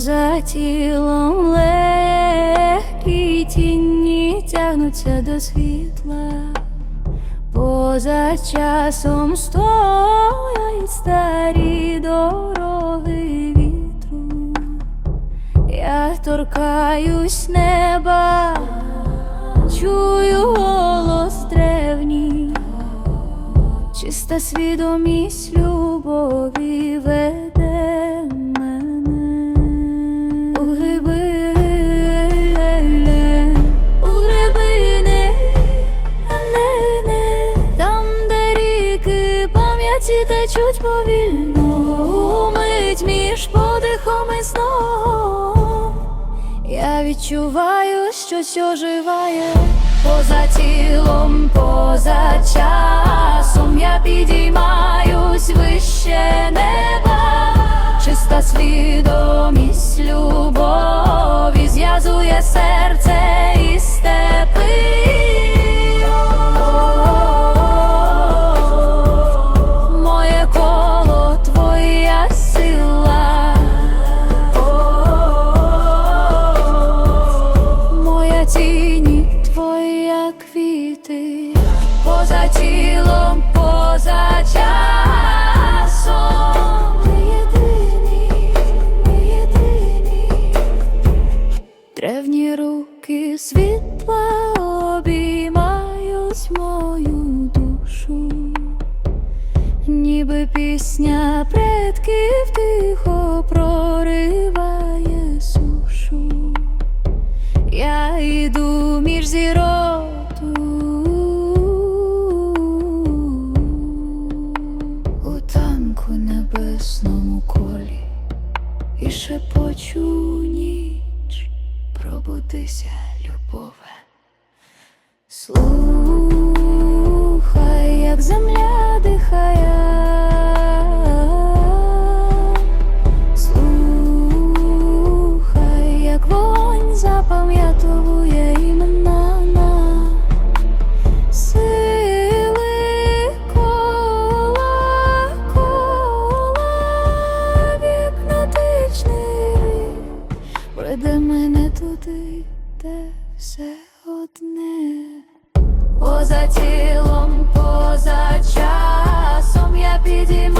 Поза тілом легкі тіні тягнуться до світла, поза часом стоять старі дороги вітру. Я торкаюсь неба, чую голос древній, чиста свідомість любові веде течуть повільно, мить між подихом і сном. Я відчуваю, щось оживає поза тілом, поза часом. Я підіймаюсь вище неба, чиста свідомість любові зв'язує серце і степи. Квіти, поза тілом, поза часом. Ми єдині, ми єдині. Древні руки світла обіймають мою душу, ніби пісня предків тихо прориває пробудися, любове. Слухай, як земля де все одне. Поза тілом, поза часом я підіймаюсь